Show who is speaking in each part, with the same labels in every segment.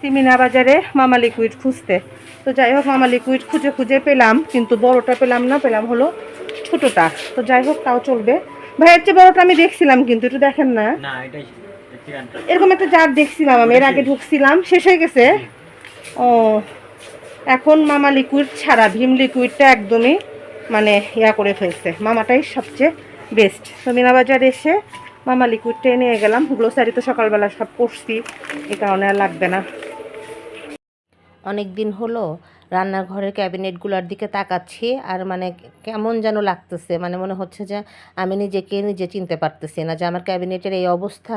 Speaker 1: সিমিনা বাজারে মামা লিকুইড খুঁজতে। তো যাই হোক মামা লিকুইড খুঁজে খুঁজে পেলাম কিন্তু বড়টা পেলাম না পেলাম হলো ছোটটা। তো যাই হোক তাও চলবে। ভাইয়ের চেয়ে বড়টা আমি দেখছিলাম কিন্তু একটু দেখেন না। এরকম একটা জার দেখছিলাম আমি এর আগে ঢুকছিলাম শেষ হয়ে গেছে। ও এখন মামা লিকুইড ছাড়া ভীম লিকুইডটা একদমই মানে ইয়া করে ফেলছে মামাটাই সবচেয়ে বেস্ট তো মিনাবাজার এসে মামা লিকুইডটা নিয়ে গেলাম গ্লোসারি তো সকালবেলা সব করছি এই কারণে আর লাগবে না।
Speaker 2: অনেক দিন হলো, রান্নাঘরের ক্যাবিনেটগুলোর দিকে তাকাচ্ছি আর মানে কেমন যেন লাগতেছে। মানে মনে হচ্ছে যে আমি নিজেকে নিজে চিনতে পারতেছি না যে আমার ক্যাবিনেটের এই অবস্থা।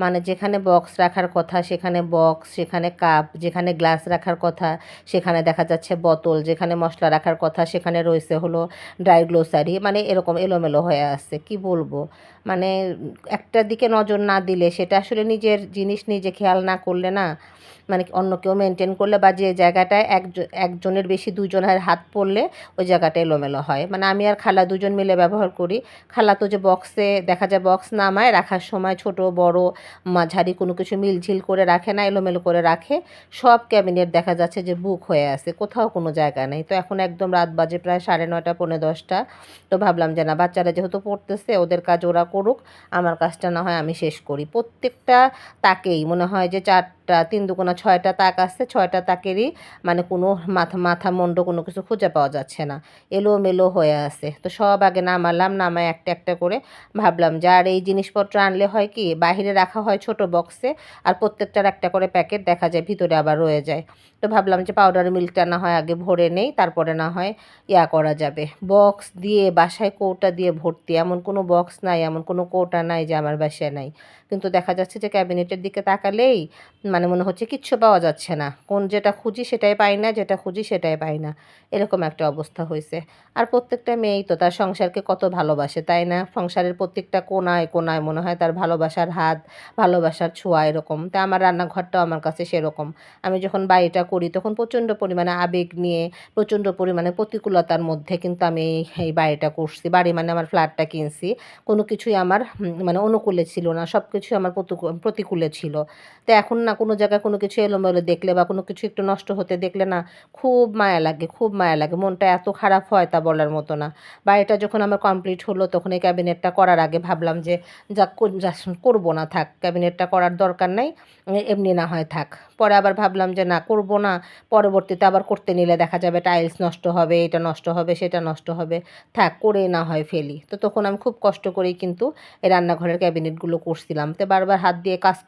Speaker 2: মানে যেখানে বক্স রাখার কথা, সেখানে বক্স সেখানে কাপ যেখানে গ্লাস রাখার কথা, সেখানে দেখা যাচ্ছে বোতল যেখানে মশলা রাখার কথা, সেখানে রয়েছে হলো ড্রাই গ্লোসারি মানে এরকম এলোমেলো হয়ে আছে, কি বলব? মানে একটা দিকে নজর না দিলে সেটা আসলে নিজের জিনিস নিজে খেয়াল না করলে না মানে অন্য কেউ মেনটেন করলে বা যে জায়গাটায় একজন একজনের বেশি দুজনের হাত পড়লে ওই জায়গাটা এলোমেলো হয়। মানে আমি আর খালা দুজন মিলে ব্যবহার করি। খালা তো যে বক্সে দেখা যায় বক্স নামায়, রাখার সময় ছোট, বড় মাঝারি কোনো কিছু মিলঝিল করে রাখে না, এলোমেলো করে রাখে। সব ক্যাবিনেট দেখা যাচ্ছে যে বুক হয়ে আছে, কোথাও কোনো জায়গা নেই। তো এখন একদম রাত বাজে প্রায় সাড়ে নয়টা, পৌনে দশটা। তো ভাবলাম যে না, বাচ্চারা যেহেতু পড়তেছে, ওদের কাজ ওরা করুক, আমার কাজটা না হয় আমি শেষ করি। প্রত্যেকটা তাকেই, মনে হয় যে চারটা, তিন দুগুণা ছয়টা তাক আসছে ছয়টা তাকেরই মানে কোনো মাথা মাথা মন্ড কোনো কিছু খুঁজে পাওয়া যাচ্ছে না। এলোমেলো হয়ে আছে। তো সব আগে নামালাম, নামায় একটা একটা করে ভাবলাম যে আর এই জিনিসপত্র আনলে হয় কি বাইরে রাখা হয় ছোট বক্সে আর প্রত্যেকটার একটা করে প্যাকেট দেখা যায় ভিতরে আবার রয়ে যায়। তো ভাবলাম যে পাউডার মিল্কটা না হয় আগে ভরে নেই, তারপরে না হয় ইয়া করা যাবে। বক্স দিয়ে, বাসায় কৌটা দিয়ে ভর্তি, এমন কোনো বক্স নাই, এমন কোনো কোটা নাই যে আমার বাসায় নাই। কিন্তু দেখা যাচ্ছে যে ক্যাবিনেটের দিকে তাকালেই মানে মনে হচ্ছে কিচ্ছু পাওয়া যাচ্ছে না। কোন যেটা খুঁজি সেটাই পাই না, যেটা খুঁজি সেটাই পাই না। এরকম একটা অবস্থা হয়েছে। আর প্রত্যেকটা মেয়েই তো তার সংসারকে কত ভালোবাসে, তাই না? সংসারের প্রত্যেকটা কোনায় কোনায় মনে হয় তার ভালোবাসার হাত, ভালোবাসার ছোঁয়া এরকম। তা আমার রান্নাঘরটাও আমার কাছে সেরকম। আমি যখন বাড়িটা করি তখন প্রচণ্ড পরিমাণে আবেগ নিয়ে, প্রচণ্ড পরিমাণে প্রতিকূলতার মধ্যে কিন্তু আমি এই- বাড়িটা করছি। বাড়ি মানে আমার ফ্ল্যাটটা কিনছি। কোনো কিছুই আমার মানে অনুকূলে ছিল না সব কিছুই আমার প্রতিকূ- প্রতিকূলে ছিল। তো এখন না কোনো জায়গায় কোনো কিছু এলোমেলো দেখলে বা কোনো কিছু একটু নষ্ট হতে দেখলে না খুব মায়া লাগে, খুব মায়া লাগে, মনটা এত খারাপ হয় তা বলার মতো না। বাড়িটা যখন আমার কমপ্লিট হলো তখন এই ক্যাবিনেটটা করার আগে ভাবলাম যে যা করব না থাক, ক্যাবিনেটটা করার দরকার নাই এমনি না হয় থাক। পরে আবার ভাবলাম যে না করব না, পরবর্তীতে আবার করতে নিলে দেখা যাবে টাইলস নষ্ট হবে, এটা নষ্ট হবে, সেটা নষ্ট হবে, থাক করে না হয় ফেলি। তো তখন আমি খুব কষ্ট করেই কিন্তু এই রান্নাঘরের ক্যাবিনেটগুলো করছিলাম। তো বারবার হাত দিয়ে কাজ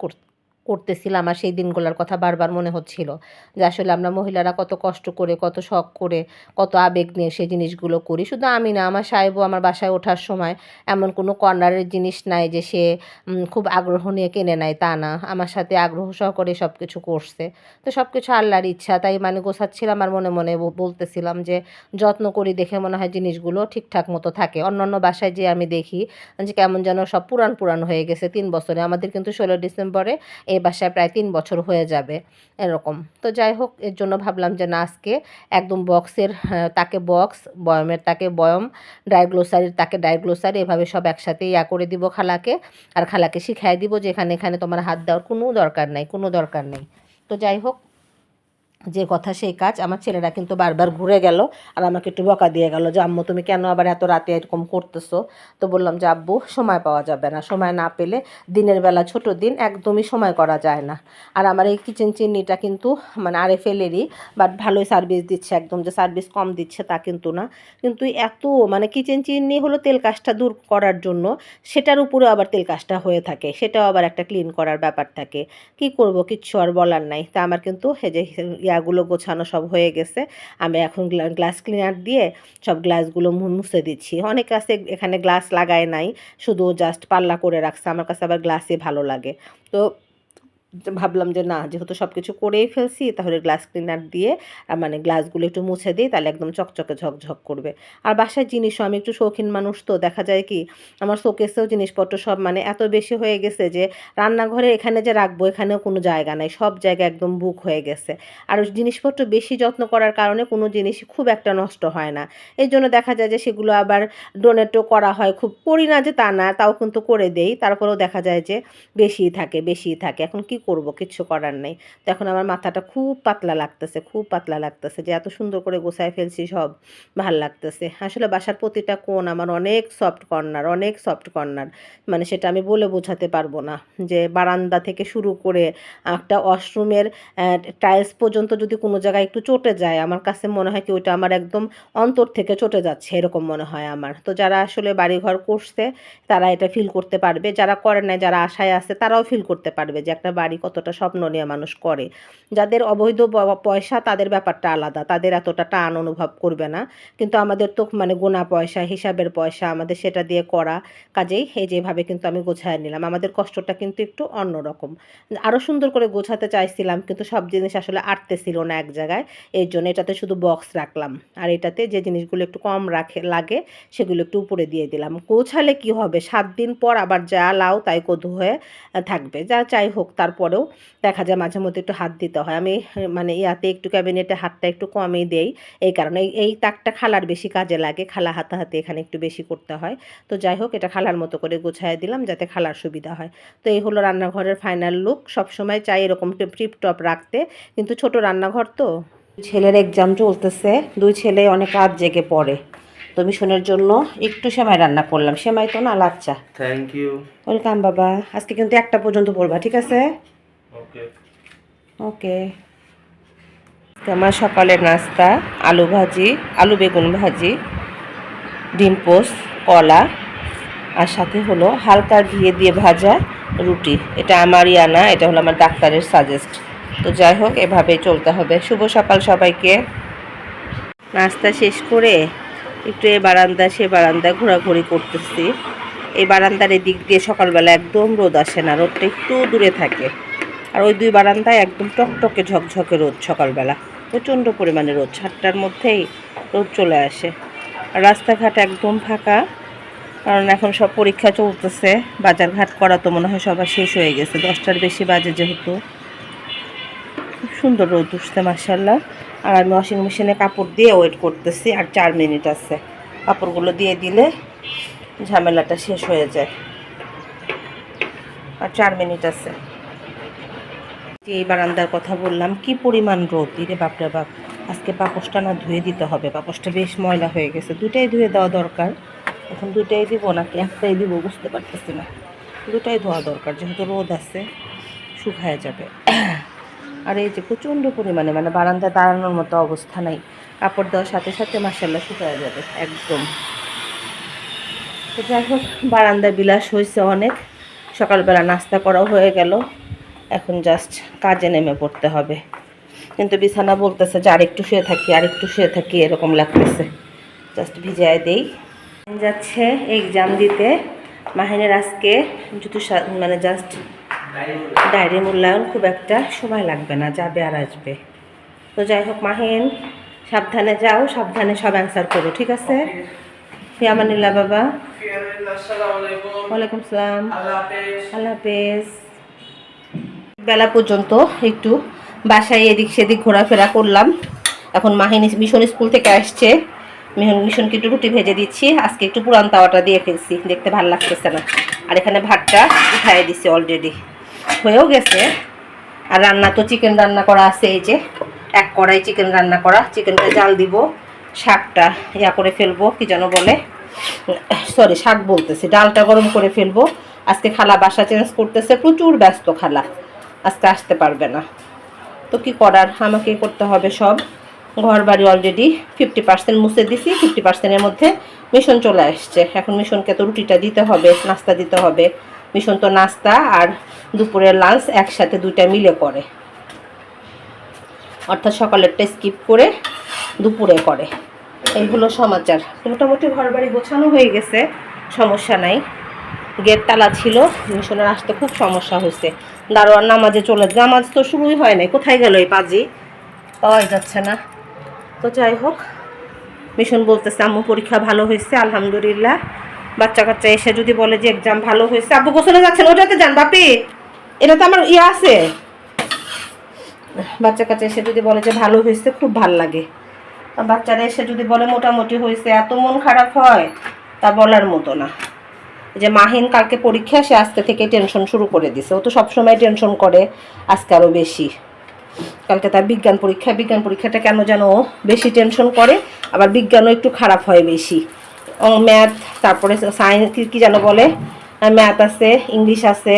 Speaker 2: করতেছিলাম আর সেই দিনগুলোর কথা বারবার মনে হচ্ছিল যে আসলে আমরা মহিলারা কত কষ্ট করে, কত শখ করে, কত আবেগ নিয়ে সেই জিনিসগুলো করি। শুধু আমি না, আমার সাহেবও আমার বাসায় ওঠার সময় এমন কোনো কর্নারের জিনিস নাই যে সে খুব আগ্রহ নিয়ে কিনে নেয় তা না। আমার সাথে আগ্রহ সহকারে সব কিছু করছে। তো সব কিছু আল্লাহর ইচ্ছা, তাই মানে গোছাচ্ছিলাম আর মনে মনে বলতেছিলাম যে যত্ন করি দেখে মনে হয় জিনিসগুলো ঠিকঠাক মতো থাকে। অন্য অন্য বাসায় যে আমি দেখি যে কেমন যেন সব পুরান পুরান হয়ে গেছে তিন বছরে। আমাদের কিন্তু ষোলো ডিসেম্বরে এই বাসায় প্রায় তিন বছর হয়ে যাবে, এরকম। তো যাই হোক, এর জন্য ভাবলাম যে না, আজকে একদম বক্সের তাকে বক্স, বয়মের তাকে বয়ম ডায়গ্লোসারির তাকে ডায়গ্লোসারি এভাবে সব একসাথে ইয়া করে দিব খালাকে আর খালাকে শিখাই দিব যে এখানে এখানে তোমার হাত দেওয়ার কোনো দরকার নাই, কোনো দরকার নেই। তো যাই হোক যে কথা সেই কাজ, আমার ছেলেরা কিন্তু বারবার ঘুরে গেল আর আমাকে একটু বকা দিয়ে গেল যে, আম্মু, তুমি কেন আবার এত রাতে এরকম করতেছো? তো বললাম যে, আব্বু, সময় পাওয়া যাবে না। সময় না পেলে দিনের বেলা ছোট দিন একদমই সময় করা যায় না। আর আমার এই কিচেন চিমনিটা কিন্তু মানে আরে ফেলেরই বাট ভালোই সার্ভিস দিচ্ছে একদম, যে সার্ভিস কম দিচ্ছে তা কিন্তু না। কিন্তু এত মানে কিচেন চিমনি হলো তেল কাজটা দূর করার জন্য, সেটার উপরেও আবার তেল কাজটা হয়ে থাকে। সেটাও আবার একটা ক্লিন করার ব্যাপার থাকে। কি করব, কিচ্ছু আর বলার নাই। তা আমার কিন্তু এই যে ইয়াগুলো গোছানো সব হয়ে গেছে, আমি এখন গ্লাস ক্লিনার দিয়ে সব গ্লাসগুলো মুছে দিচ্ছি। অনেক কাছে এখানে গ্লাস লাগায় নাই, শুধু জাস্ট পাল্লা করে রাখছে, আমার কাছে আবার গ্লাসে ভালো লাগে। তো ভাবলাম যে না, যেহেতু সব কিছু করেই ফেলছি, তাহলে গ্লাস ক্লিনার দিয়ে মানে গ্লাসগুলো একটু মুছে দিই, তাহলে একদম চকচকে ঝকঝক করবে। আর বাসার জিনিসও, আমি একটু শৌখিন মানুষ তো, দেখা যায় কি, আমার শোকেসেও জিনিসপত্র সব মানে এত বেশি হয়ে গেছে যে, রান্নাঘরে এখানে যে রাখব, এখানেও কোনো জায়গা নাই, সব জায়গা একদম বুক হয়ে গেছে। আর জিনিসপত্র বেশি যত্ন করার কারণে কোনো জিনিস খুব একটা নষ্ট হয় না। এই জন্য দেখা যায় যে, সেগুলো আবার ডোনেটও করা হয়, খুব করি না যে তা না, তাও কিন্তু করে দেই, তারপরেও দেখা যায় যে, বেশিই থাকে বেশিই থাকে। এখন কি করব, কিচ্ছু করার নেই। তো এখন আমার মাথাটা খুব পাতলা লাগতেছে, খুব পাতলা লাগতেছে যে এত সুন্দর করে গোছায় ফেলছি সব, ভালো লাগতেছে। আসলে বাসার প্রতিটা কোণ আমার অনেক সফট কর্নার অনেক সফট কর্নার মানে সেটা আমি বলে বোঝাতে পারব না যে বারান্দা থেকে শুরু করে একটা ওয়াশরুমের টাইলস পর্যন্ত যদি কোনো জায়গায় একটু চটে যায়, আমার কাছে মনে হয় কি ওইটা আমার একদম অন্তর থেকে চটে যাচ্ছে, এরকম মনে হয় আমার। তো যারা আসলে বাড়িঘর করছে, তারা এটা ফিল করতে পারবে। যারা করে না যারা আশায় আছে, তারাও ফিল করতে পারবে যে একটা বাড়ি কতটা স্বপ্ন নিয়ে মানুষ করে। যাদের অবৈধ পয়সা, তাদের ব্যাপারটা আলাদা। তাদের এতটা টান অনুভব করবে না। কিন্তু আমাদের তো মানে গোনা পয়সা, হিসাবের পয়সা, আমাদের সেটা দিয়ে করা, কাজেই এই যেভাবে কিন্তু আমি গোছায় নিলাম। আমাদের কষ্টটা কিন্তু একটু অন্যরকম আরও সুন্দর করে গোছাতে চাইছিলাম, কিন্তু সব জিনিস আসলে আটতেছিল না এক জায়গায়। এই জন্য এটাতে শুধু বক্স রাখলাম। আর এটাতে যে জিনিসগুলো একটু কম রাখে, লাগে, সেগুলো একটু উপরে দিয়ে দিলাম। গোছালে কি হবে? সাত দিন পর আবার যা লাও, তাই কদু হয়ে থাকবে। যা চাই হোক তারপরেও দেখা যায় মাঝে মধ্যে একটু হাত দিতে হয়। আমি মানে ইয়াতে একটু ক্যাবিনেটে হাতটা একটু কমই দেই। এই কারণে এই- তাকটা খালার বেশি কাজে লাগে। খালা হাতাহাতি এখানে একটু বেশি করতে হয়। তো যাই হোক, এটা খালার মতো করে গোছায় দিলাম যাতে খালার সুবিধা হয়। তো এই হলো রান্নাঘরের ফাইনাল লুক সবসময় চাই এরকম টিপ টপ রাখতে। কিন্তু ছোট রান্নাঘর তো। ছেলের এক্সাম চলতেছে। দুই ছেলে অনেক রাত জেগে পড়ে। তো মিশনের জন্য একটু সেমাই রান্না করলাম। সেমাই তো না লাচ্চা।
Speaker 3: থ্যাংক ইউ
Speaker 2: ওয়েলকাম বাবা। আজকে কিন্তু একটা পর্যন্ত পড়বা ঠিক আছে?
Speaker 3: ওকে
Speaker 2: ওকে আমার সকালের নাস্তা আলু ভাজি আলু বেগুন ভাজি ডিম পোস্ট কলা আর সাথে হলো হালকা ঘিয়ে দিয়ে ভাজা রুটি। এটা আমারই আনা এটা হলো আমার ডাক্তারের সাজেস্ট তো যাই হোক এভাবেই চলতে হবে। শুভ সকাল সবাইকে। নাস্তা শেষ করে একটু এ বারান্দা, সে বারান্দা ঘোরাঘুরি করতেছি। এই বারান্দার এদিক দিয়ে সকালবেলা একদম রোদ আসে না, রোদটা একটু দূরে থাকে। আর ওই দুই বারান্দায় একদম টকটকে ঝকঝকে রোদ সকালবেলা। প্রচণ্ড পরিমাণে রোদ, সাতটার মধ্যেই রোদ চলে আসে। আর রাস্তাঘাট একদম ফাঁকা, কারণ এখন সব পরীক্ষা চলতেছে। বাজারঘাট করা তো মনে হয় সবার শেষ হয়ে গেছে, দশটার বেশি বাজে যেহেতু। খুব সুন্দর রোদ উঠছে মার্শাল্লাহ আর আমি ওয়াশিং মেশিনে কাপড় দিয়ে ওয়েট করতেছি, আর চার মিনিট আছে। কাপড়গুলো দিয়ে দিলে ঝামেলাটা শেষ হয়ে যায়। আর চার মিনিট আছে। যে এই বারান্দার কথা বললাম, কি পরিমাণ রোদ? দিরে বাপরে বাপ, আজকে পাপোশটা না ধুয়ে দিতে হবে। পাপোশটা বেশ ময়লা হয়ে গেছে। দুটাই ধুয়ে দেওয়া দরকার। এখন দুটাই দিব নাকি একটাই দিব বুঝতে পারতেছি না। দুটাই ধোয়া দরকার, যেহেতু রোদ আছে, শুকায় যাবে। আর এই যে প্রচণ্ড পরিমাণে মানে বারান্দা দাঁড়ানোর মতো অবস্থা নাই। কাপড় দেওয়ার সাথে সাথে মাসাল্লা শুকায় যাবে, একদম। তো যাই হোক, বারান্দায় বিলাস হয়েছে অনেক। সকালবেলা নাস্তা করাও হয়ে গেল। এখন জাস্ট কাজে নেমে পড়তে হবে। কিন্তু বিছানা বলতেছে যে আরেকটু শুয়ে থাকি আরেকটু শুয়ে থাকি, এরকম লাগতেছে। জাস্ট ভিজায় দেই। যাচ্ছে এক্সাম দিতে। মাহিনের আজকে সা- মানে জাস্ট ডায়েরি মূল্যায়ন খুব একটা সময় লাগবে না, যাবে আর আসবে। তো যাই হোক, মাহিন, সাবধানে যাও, সাবধানে সব অ্যান্সার করো, ঠিক আছে? ফিয়ামানিল্লা বাবা। ওয়ালাইকুম সালাম। আল্লাহ হাফেজ। বেলা পর্যন্ত একটু বাসায় এদিক সেদিক ঘোরাফেরা করলাম। এখন মাহিন মিশন স্কুল থেকে আসছে। মিশন মিশনকে একটু রুটি ভেজে দিচ্ছি। আজকে একটু পুরান তাওয়াটা দিয়ে ফেলছি। দেখতে ভালো লাগতেছে না। আর এখানে ভাতটা উঠাই দিছি অলরেডি হয়েও গেছে। আর রান্না তো চিকেন রান্না করা আছে, এই যে এক কড়াই চিকেন রান্না করা। চিকেনটা জাল দিব, শাকটা ইয়া করে ফেলব, কি যেন বলে সরি শাক বলতেছি, ডালটা গরম করে ফেলব। আজকে খালা বাসা চেঞ্জ করতেছে, প্রচুর ব্যস্ত খালা, আজকে আসতে পারবে না। তো কি করার আমাকে করতে হবে সব। ঘর বাড়ি অলরেডি ফিফটি পার্সেন্ট মুছে দিছি ফিফটি পার্সেন্টের মধ্যে মিশন চলে আসছে। এখন মিশনকে তো রুটিটা দিতে হবে, নাস্তা দিতে হবে। মিশন তো নাস্তা আর দুপুরের লাঞ্চ একসাথে দুইটা মিলে করে। অর্থাৎ সকালেরটা স্কিপ করে দুপুরে করে। এইগুলো সমাচার। মোটামুটি ঘর বাড়ি গোছানো হয়ে গেছে, সমস্যা নাই। গেট তালা ছিল, মিশনের আসতে খুব সমস্যা হয়েছে। দারোয়ার নামাজে চলে নামাজ তো শুরুই হয় নাই। কোথায় গেল এই পাজি? পাওয়াই যাচ্ছে না। তো যাই হোক, মিশন বলতেছে, আম্মু পরীক্ষা ভালো হয়েছে, আলহামদুলিল্লাহ। বাচ্চা কাচ্চা এসে যদি বলে যে এক্সাম ভালো হয়েছে, আব্বু গোসলে যাচ্ছেন, ওটাতে যান বাপি। এটা তো আমার ইয়ে আছে। বাচ্চা কাচ্চা এসে যদি বলে যে ভালো হয়েছে, খুব ভালো লাগে। বাচ্চারা এসে যদি বলে মোটামুটি হয়েছে, এত মন খারাপ হয়, তা বলার মতো না। যে মাহিন কালকে পরীক্ষা, সে আজকে থেকে টেনশন শুরু করে দিছে। ও তো সবসময় টেনশন করে, আজকে আরও বেশি। কালকে তার বিজ্ঞান পরীক্ষা, বিজ্ঞান পরীক্ষাটা কেন যেন বেশি টেনশন করে, আবার বিজ্ঞানও একটু খারাপ হয় বেশি। ম্যাথ তারপরে সায়েন্স কি যেন বলে? ম্যাথ আছে ইংলিশ আছে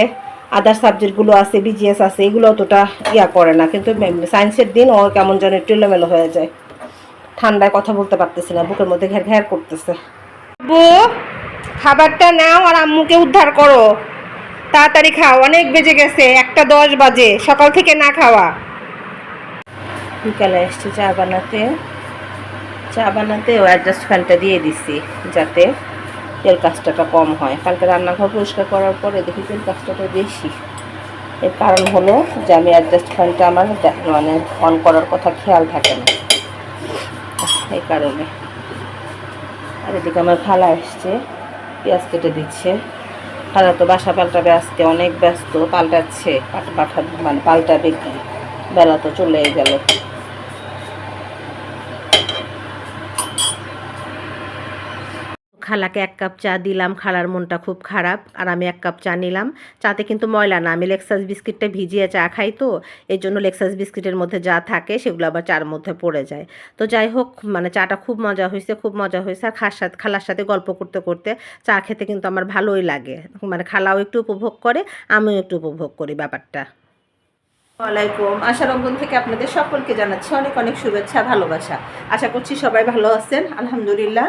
Speaker 2: আদার সাবজেক্টগুলো আছে বিজিএস আছে, এগুলো অতটা ইয়া করে না। কিন্তু সায়েন্সের দিন ও কেমন যেন একটু এলোমেলো হয়ে যায়। ঠান্ডায় কথা বলতে পারতেছে না, বুকের মধ্যে ঘের ঘের করতেছে। বু খাবারটা নাও আর আম্মুকে উদ্ধার করো। তাড়াতাড়ি খাও, অনেক বেজে গেছে, একটা দশ বাজে, সকাল থেকে না খাওয়া। বিকালে এসছি চা বানাতে। চা বানাতে অ্যাডজাস্ট ফ্যানটা দিয়ে দিছি, যাতে তেল কাজটাটা কম হয়। কালকে রান্নাঘর পরিষ্কার করার পরে দেখি তেল কাজটাটা বেশি। এর কারণ হলো যে আমি অ্যাডজাস্ট ফ্যানটা আমার মানে অন করার কথা খেয়াল থাকে না। এই কারণে। আর এদিকে আমার খালা এসছে পেঁয়াজ কেটে দিচ্ছে। খালা তো বাসা পাল্টাবে আজকে, অনেক ব্যস্ত, পাল্টাচ্ছে পাঠা মানে পাল্টাবে কি? বেলা তো চলেই গেল।
Speaker 4: খালাকে এক কাপ চা দিলাম, খালার মনটা খুব খারাপ, আর আমি এক কাপ চা নিলাম। চাতে কিন্তু ময়লা না, আমি লেক্সাস বিস্কিটটা ভিজিয়ে চা খাই তো এই জন্য লেক্সাস বিস্কিটের মধ্যে যা থাকে সেগুলো আবার চার মধ্যে পড়ে যায়। তো যাই হোক মানে চাটা খুব মজা হয়েছে খুব মজা হয়েছে আর খার সাথে, খালার সাথে গল্প করতে করতে চা খেতে কিন্তু আমার ভালোই লাগে। মানে খালাও একটু উপভোগ করে, আমিও একটু উপভোগ করি ব্যাপারটা।
Speaker 2: ওয়ালাইকুম। আশা রঙ্গন থেকে আপনাদের সকলকে জানাচ্ছি অনেক অনেক শুভেচ্ছা, ভালোবাসা। আশা করছি সবাই ভালো আছেন, আলহামদুলিল্লাহ।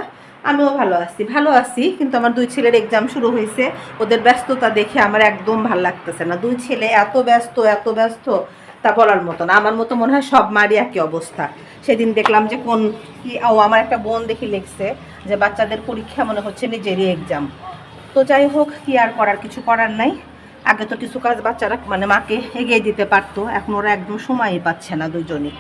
Speaker 2: আমিও ভালো আছি ভালো আছি, কিন্তু আমার দুই ছেলের এক্সাম শুরু হয়েছে। ওদের ব্যস্ততা দেখে আমার একদম ভালো লাগতেছে না। দুই ছেলে এত ব্যস্ত এত ব্যস্ত, তা বলার মতো না। আমার মতো মনে হয় সব মারই একই অবস্থা। সেদিন দেখলাম যে কোন কি, ও আমার একটা বোন দেখি লিখছে যে বাচ্চাদের পরীক্ষা মনে হচ্ছে নিজেরই এক্সাম তো যাই হোক, কি আর করার, কিছু করার নাই। আগে তো কিছু কাজ বাচ্চারা মানে মাকে এগিয়ে দিতে পারতো। এখন ওরা একদম সময়ই পাচ্ছে না দুজনই।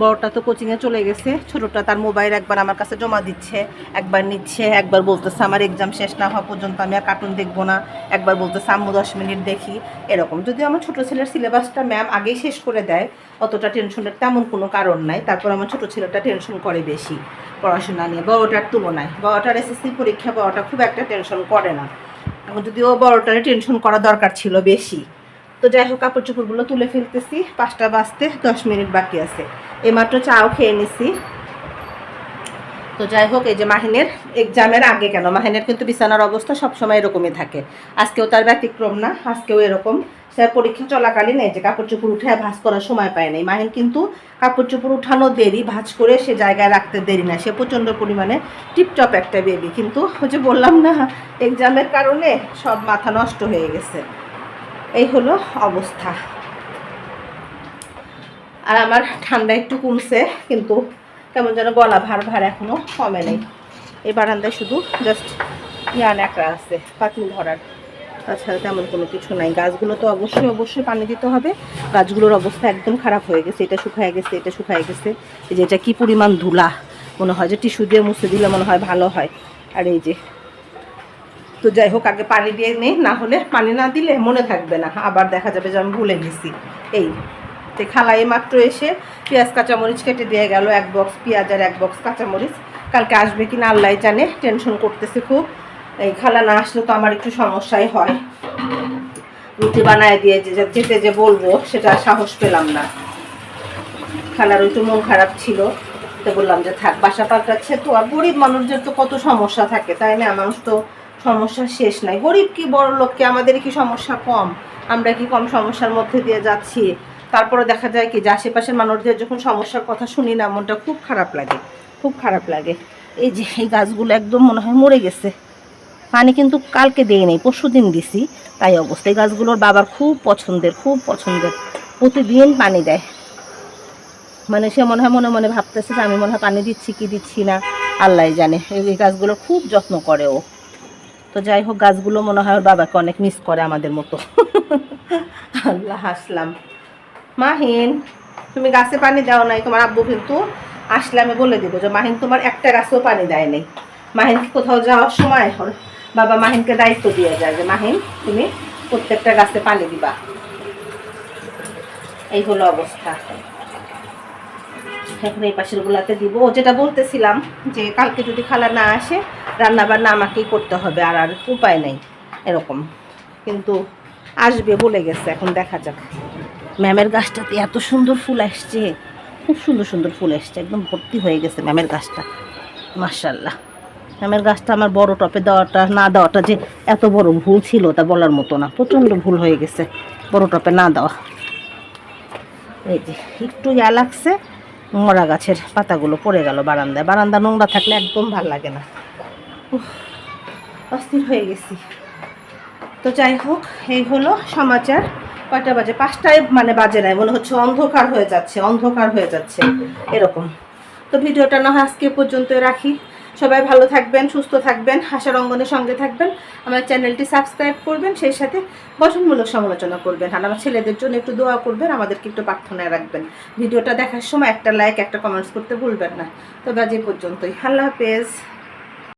Speaker 2: বড়টা তো কোচিংয়ে চলে গেছে, ছোটটা তার মোবাইল একবার আমার কাছে জমা দিচ্ছে, একবার নিচ্ছে, একবার বলতেছে, আমার এক্সাম শেষ না হওয়া পর্যন্ত আমি আর কার্টুন দেখব না। একবার বলতেছে, আম্মু, দশ মিনিট দেখি। এরকম। যদি আমার ছোট ছেলের সিলেবাসটা ম্যাম আগেই শেষ করে দেয়, অতটা টেনশনের তেমন কোনো কারণ নাই। তারপর আমার ছোট ছেলেটা টেনশন করে বেশি পড়াশোনা নিয়ে। বড়টার তুলনায়। বড়টার এসএসসি পরীক্ষা, বড়টা খুব একটা টেনশন করে না। এখন যদিও বড়টারে টেনশন করা দরকার ছিল বেশি। তো যাই হোক, কাপড় চোপড়গুলো তুলে ফেলতেছি। পাঁচটা বাজতে দশ মিনিট বাকি আছে। এইমাত্র চাও খেয়ে নিছি। তো যাই হোক, এই যে মাহিনের এক্সামের আগে কেন মাহিনের কিন্তু বিছানার অবস্থা সবসময় এরকমই থাকে। আজকেও তার ব্যতিক্রম না, আজকেও এরকম। সে পরীক্ষা চলাকালীন এই যে কাপড় চোপড় উঠে ভাঁজ করার সময় পায় নাই। মাহিন কিন্তু কাপড় চোপড় উঠানো দেরি, ভাঁজ করে সে জায়গায় রাখতে দেরি না। সে প্রচণ্ড পরিমাণে টিপটপ একটা বেবি কিন্তু ওই যে বললাম না এক্সামের কারণে সব মাথা নষ্ট হয়ে গেছে। এই হলো অবস্থা। আর আমার ঠান্ডা একটু কমছে, কিন্তু কেমন যেন গলা ভার ভার এখনও কমে নেই। এই বারান্দায় শুধু জাস্ট ইয়ান একটা আছে পাতিল ধরার। তাছাড়া তেমন কোনো কিছু নাই। গাছগুলো তো অবশ্যই অবশ্যই পানি দিতে হবে। গাছগুলোর অবস্থা একদম খারাপ হয়ে গেছে। এটা শুকায় গেছে, এটা শুকায় গেছে। এই যে এটা কী পরিমাণ ধুলা। মনে হয় যে টিস্যু দিয়ে মুছে দিলে মনে হয় ভালো হয়। আর এই যে তো যাই হোক, আগে পানি দিয়ে নেই না হলে পানি না দিলে মনে থাকবে না। আবার দেখা যাবে যে আমি ভুলে গেছি। এই তো খালাই মাত্র এসে পেঁয়াজ, কাঁচামরিচ কেটে দিয়ে গেল, এক বক্স পেঁয়াজ আর এক বক্স কাঁচামরিচ। কালকে আসবে কি না আল্লাহ জানে টেনশন করতেছে খুব। এই খালা না আসলে তো আমার একটু সমস্যাই হয়। রুটি বানায় দিয়ে যে যেতে যে বলব, সেটা সাহস পেলাম না। খালার ওই তো মন খারাপ ছিল। তো বললাম যে থাক, বাসা পাল্টাচ্ছে তো, আর গরিব মানুষদের তো কত সমস্যা থাকে, তাই না? মানুষ তো সমস্যা শেষ নাই। গরিব কি বড় লোক কি? আমাদের কি সমস্যা কম? আমরা কি কম সমস্যার মধ্যে দিয়ে যাচ্ছি? তারপরে দেখা যায় কি, যে আশেপাশের মানুষদের যখন সমস্যার কথা শুনি না, মনটা খুব খারাপ লাগে। খুব খারাপ লাগে। এই যে, এই গাছগুলো একদম মনে হয় মরে গেছে। পানি কিন্তু কালকে দেই নেই, পরশু দিন দিছি। তাই অবস্থা। এই গাছগুলোর বাবার খুব পছন্দের খুব পছন্দের। প্রতিদিন পানি দেয়। মানে সে মনে হয় মনে মনে ভাবতেছে যে আমি মনে হয় পানি দিচ্ছি কি দিচ্ছি না। আল্লাহ জানে। এই গাছগুলো খুব যত্ন করে ও। তো যাই হোক, গাছগুলো মনে হয় ওর বাবাকে অনেক মিস করে আমাদের মতো। আল্লাহ হাসলাম মাহিন, তুমি গাছে পানি দাও নাই, তোমার আব্বু কিন্তু আসলে আমি বলে দিব যে, মাহিন তোমার একটা গাছেও পানি দেয় নাই। মাহিনকে কোথাও যাওয়ার সময় বাবা মাহিনকে দায়িত্ব দিয়ে যায় যে, মাহিন, তুমি প্রত্যেকটা গাছে পানি দিবা। এই হলো অবস্থা। এখন এই পাশের গুলাতে দিব। ও যেটা বলতেছিলাম যে কালকে যদি খালা না আসে রান্না বান্না আমাকেই করতে হবে, আর আর উপায় নেই এরকম। কিন্তু আসবে বলে গেছে, এখন দেখা যাক। ম্যামের গাছটাতে এত সুন্দর ফুল আসছে। খুব সুন্দর সুন্দর ফুল আসছে, একদম ভর্তি হয়ে গেছে ম্যামের গাছটা। মার্শাল্লাহ ম্যামের গাছটা আমার বড় টপে দেওয়াটা, না দেওয়াটা যে এত বড় ভুল ছিল তা বলার মতো না। প্রচণ্ড ভুল হয়ে গেছে, বড় টপে না দেওয়া। এই যে, একটু ইয়া লাগছে মরা গাছের পাতাগুলো পড়ে গেল বারান্দায়। বারান্দা নোংরা থাকলে একদম ভালো লাগে না। অস্থির হয়ে গেছি। তো যাই হোক, এই হলো সমাচার। কয়টা বাজে? পাঁচটায় মানে বাজে নাই, মনে হচ্ছে অন্ধকার হয়ে যাচ্ছে, অন্ধকার হয়ে যাচ্ছে, এরকম। তো ভিডিওটা না হয় আজকে পর্যন্ত রাখি। সবাই ভালো থাকবেন, সুস্থ থাকবেন, হাসার অঙ্গনের সঙ্গে থাকবেন। আমার চ্যানেলটি সাবস্ক্রাইব করবেন, সেই সাথে গঠনমূলক সমালোচনা করবেন। আর আমার ছেলেদের জন্য একটু দোয়া করবেন, আমাদেরকে একটু প্রার্থনায় রাখবেন। ভিডিওটা দেখার সময় একটা লাইক একটা কমেন্টস করতে ভুলবেন না। তবে আজ এই পর্যন্তই। আল্লাহ হাফেজ।